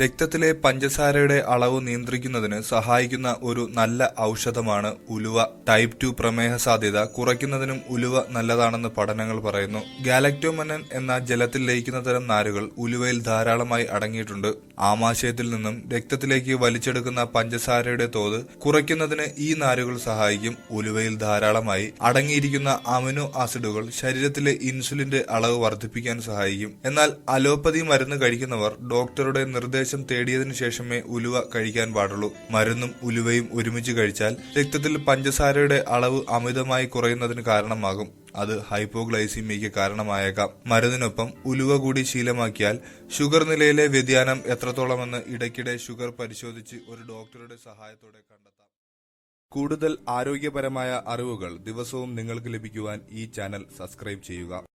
രക്തത്തിലെ പഞ്ചസാരയുടെ അളവ് നിയന്ത്രിക്കുന്നതിന് സഹായിക്കുന്ന ഒരു നല്ല ഔഷധമാണ് ഉലുവ. ടൈപ്പ് ടു പ്രമേഹ സാധ്യത കുറയ്ക്കുന്നതിനും ഉലുവ നല്ലതാണെന്ന് പഠനങ്ങൾ പറയുന്നു. ഗാലക്ടോമനൻ എന്ന ജലത്തിൽ ലയിക്കുന്ന തരം നാരുകൾ ഉലുവയിൽ ധാരാളമായി അടങ്ങിയിട്ടുണ്ട്. ആമാശയത്തിൽ നിന്നും രക്തത്തിലേക്ക് വലിച്ചെടുക്കുന്ന പഞ്ചസാരയുടെ തോത് കുറയ്ക്കുന്നതിന് ഈ നാരുകൾ സഹായിക്കും. ഉലുവയിൽ ധാരാളമായി അടങ്ങിയിരിക്കുന്ന അമിനോ ആസിഡുകൾ ശരീരത്തിലെ ഇൻസുലിന്റെ അളവ് വർദ്ധിപ്പിക്കാൻ സഹായിക്കും. എന്നാൽ അലോപ്പതി മരുന്ന് കഴിക്കുന്നവർ ഡോക്ടറുടെ നിർദ്ദേശം തേടിയതിനു ശേഷമേ ഉലുവ കഴിക്കാൻ പാടുള്ളൂ. മരുന്നും ഉലുവയും ഒരുമിച്ച് കഴിച്ചാൽ രക്തത്തിൽ പഞ്ചസാരയുടെ അളവ് അമിതമായി കുറയുന്നതിന് കാരണമാകും. അത് ഹൈപ്പോഗ്ലൈസീമിയയ്ക്ക് കാരണമായേക്കാം. മരുന്നിനൊപ്പം ഉലുവ കൂടി ശീലമാക്കിയാൽ ഷുഗർ നിലയിലെ വ്യതിയാനം എത്രത്തോളമെന്ന് ഇടയ്ക്കിടെ ഷുഗർ പരിശോധിച്ച് ഒരു ഡോക്ടറുടെ സഹായത്തോടെ കണ്ടെത്താം. കൂടുതൽ ആരോഗ്യപരമായ അറിവുകൾ ദിവസവും നിങ്ങൾക്ക് ലഭിക്കുവാൻ ഈ ചാനൽ സബ്സ്ക്രൈബ് ചെയ്യുക.